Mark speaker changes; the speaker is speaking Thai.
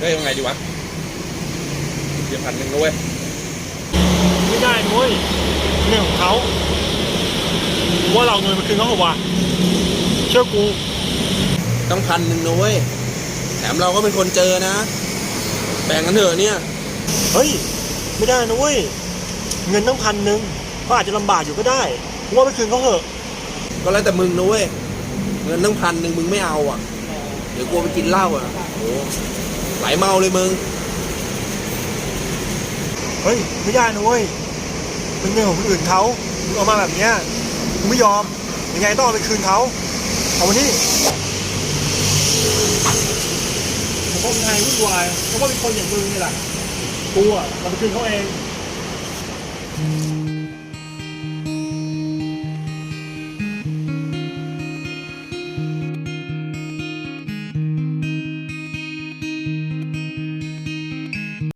Speaker 1: เฮ้ยยังไงดีวะเดี๋ยวพันหนึ่งนะเว้ย
Speaker 2: ไม่ได้นุ้ยเรื่องของเขากูว่าเราเอาเงินมาคืนเขาเถอะวะเชื่อกู
Speaker 3: ต้องพันหนึ่งนะเว้ยแถมเราก็เป็นคนเจอนะแบ่งกันเถอะเนี่ย
Speaker 2: เฮ้ย ไม่ได้นะเว้ยเงินตั้งพันหนึ่งเขาอาจจะลำบากอยู่ก็ได้กูว่าไปคืนเขาเถอะ
Speaker 3: ก็แล้วแต่มึงนะเว้ยเงินตั้งพันหนึ่งมึงไม่เอาอะ เดี๋ยวกลัวไปกินเหล้าอะโอ้ ไหลเมาเลยมึง
Speaker 2: เฮ้ย ไม่ได้นะเว้ยเป็นเงินของคนอื่นเขามึงเอามาแบบเนี้ยกูไม่ยอม ยังไงต้องเอาไปคืนเขา เอาวันนี้ผมก็เป็นไงวุ่นวายเพราะว่าเป็นคนอย่างมึงนี่แหละกูอะเราไปคืนเขาเอง